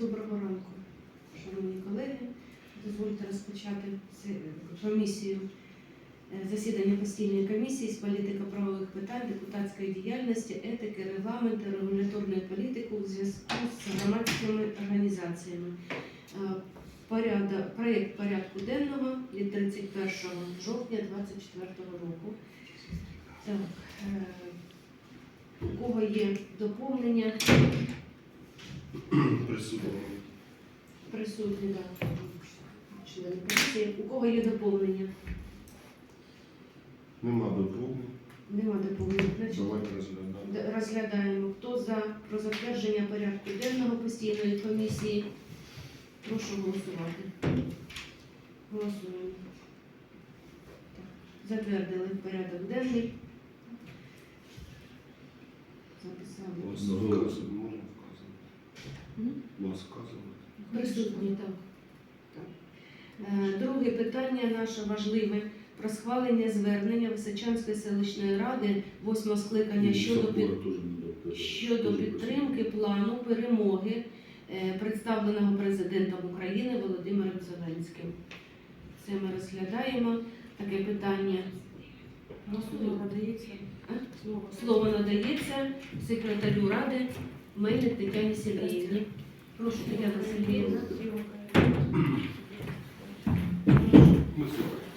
Доброго ранку, шановні колеги. Дозвольте розпочати комісію е, засідання постійної комісії з політико-правових питань, депутатської діяльності, етики, регламенту, регуляторної політики у зв'язку з громадськими організаціями. Е, проєкт порядку денного від 31 жовтня 2024 року. Так, е, у кого є доповнення? Присутні. Присутні, так, члени комісії. У кого є доповнення? Нема доповнень. Нема доповнення. Значить, Давайте розглядаємо. д- розглядаємо. Хто за про затвердження порядку денного постійної комісії? Прошу голосувати. Голосуємо. Так, Затвердили порядок денний. Записали. Ну, можна вказувати. М? Присутні, так. так. Е, Друге питання наше важливе про схвалення звернення Височанської селищної ради восьмого скликання щодо, під... щодо підтримки плану перемоги е, представленого президентом України Володимиром Зеленським. Це ми розглядаємо. Таке питання. Слово надається. А? Слово надається секретарю ради Мельник Тетяні Сергіївні. Прошу, Тетяна Сергіївна.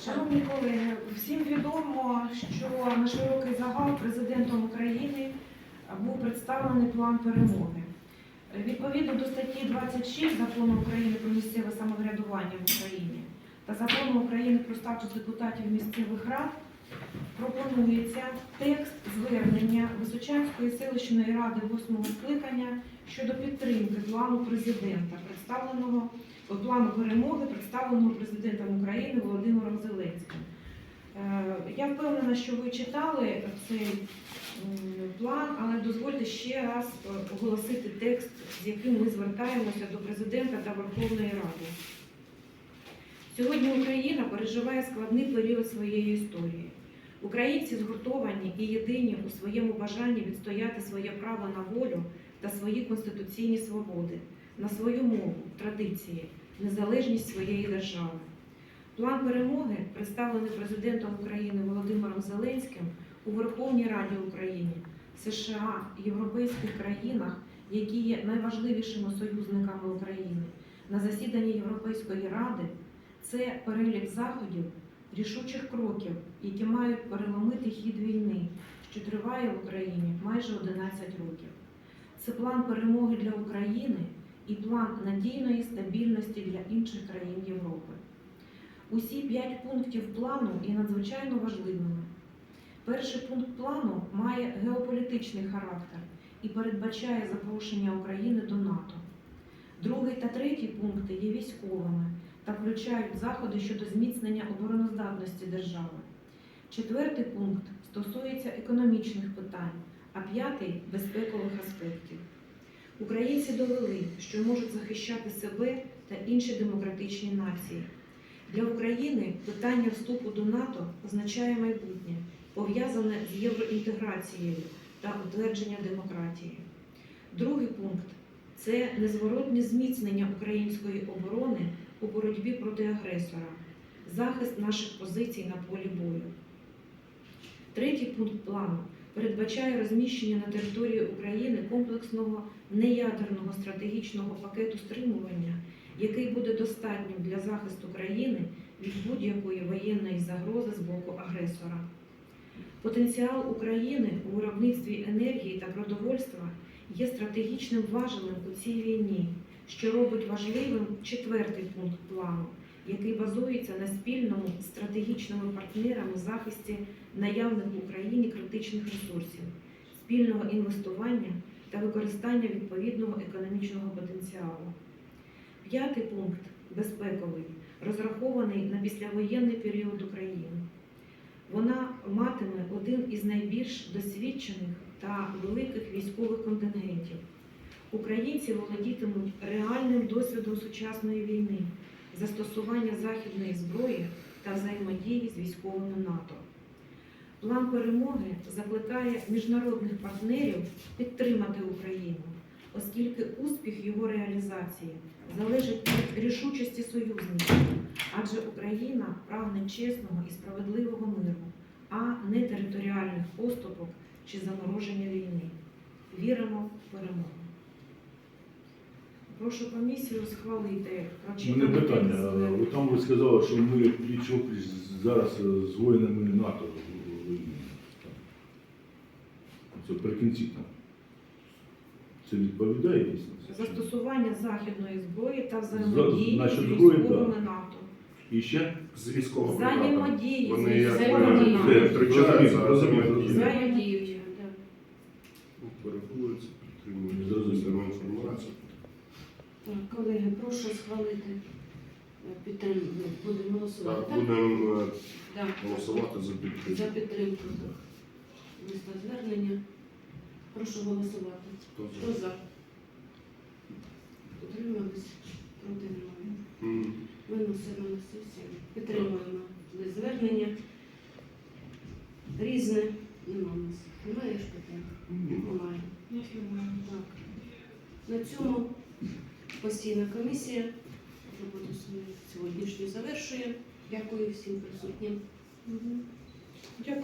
Шановні колеги, всім відомо, що на широкий загал президентом України був представлений план перемоги. Відповідно до статті 26 закону України про місцеве самоврядування в Україні та закону України про статус депутатів місцевих рад пропонується текст звернення Височанської селищної ради 8 скликання щодо підтримки плану президента, представленого плану перемоги, представленого президентом України Володимиром Зеленським. Е, Я впевнена, що ви читали цей план, але дозвольте ще раз е, оголосити текст, з яким ми звертаємося до президента та Верховної Ради. Сьогодні Україна переживає складний період своєї історії. Українці згуртовані і єдині у своєму бажанні відстояти своє право на волю та свої конституційні свободи, на свою мову, традиції, незалежність своєї держави. План перемоги, представлений президентом України Володимиром Зеленським у Верховній Раді України, США, європейських країнах, які є найважливішими союзниками України, на засіданні Європейської ради, це перелік заходів, рішучих кроків, які мають переломити хід війни, що триває в Україні майже 11 років. Це план перемоги для України і план надійної стабільності для інших країн Європи. Усі п'ять пунктів плану є надзвичайно важливими. Перший пункт плану має геополітичний характер і передбачає запрошення України до НАТО. Другий та третій пункти є військовими та включають заходи щодо зміцнення обороноздатності держави. Четвертий пункт стосується економічних питань, а п'ятий безпекових аспектів. Українці довели, що можуть захищати себе та інші демократичні нації. Для України питання вступу до НАТО означає майбутнє, пов'язане з євроінтеграцією та утвердження демократії. Другий пункт це незворотне зміцнення української оборони у боротьбі проти агресора, захист наших позицій на полі бою. Третій пункт плану передбачає розміщення на території України комплексного неядерного стратегічного пакету стримування, який буде достатнім для захисту країни від будь-якої воєнної загрози з боку агресора. Потенціал України у виробництві енергії та продовольства є стратегічним важелем у цій війні, що робить важливим четвертий пункт плану, який базується на спільному з стратегічними партнерами захисті наявних в Україні критичних ресурсів, спільного інвестування та використання відповідного економічного потенціалу. П'ятий пункт безпековий, розрахований на післявоєнний період України. Вона матиме один із найбільш досвідчених та великих військових контингентів. Українці володітимуть реальним досвідом сучасної війни, застосування західної зброї та взаємодії з військовими НАТО. План перемоги закликає міжнародних партнерів підтримати Україну, оскільки успіх його реалізації залежить від рішучості союзників, адже Україна прагне чесного і справедливого миру, а не територіальних поступок чи замороження війни. Віримо в перемогу. Прошу комісію схвалити У мене питання. от Там ви сказали, що ми пліч опліч зараз е, з воїнами НАТО воюємо. Це прикінці там. Це відповідає дійсно? Застосування західної зброї та взаємодії з військовими НАТО. І ще? З військового Взаємодії з Вони як військовими НАТО. втручаються, а взаємодіють. так. Переховуються, підтримують Зрозуміло. інформацію. Так, колеги, прошу схвалити е, підтримку. Будемо голосувати. Так, будемо е, Так. голосувати за підтримку. За підтримку. листа звернення. Прошу голосувати. Хто за? Хто за? Утримались? Проти немає. М. Виносимо на сесію. Підтримуємо звернення. Різне. Нема у нас. Немає ж питань? Ні. Немає. Так. На цьому постійна комісія роботу свою сьогоднішню завершує. Дякую всім присутнім. Дякую.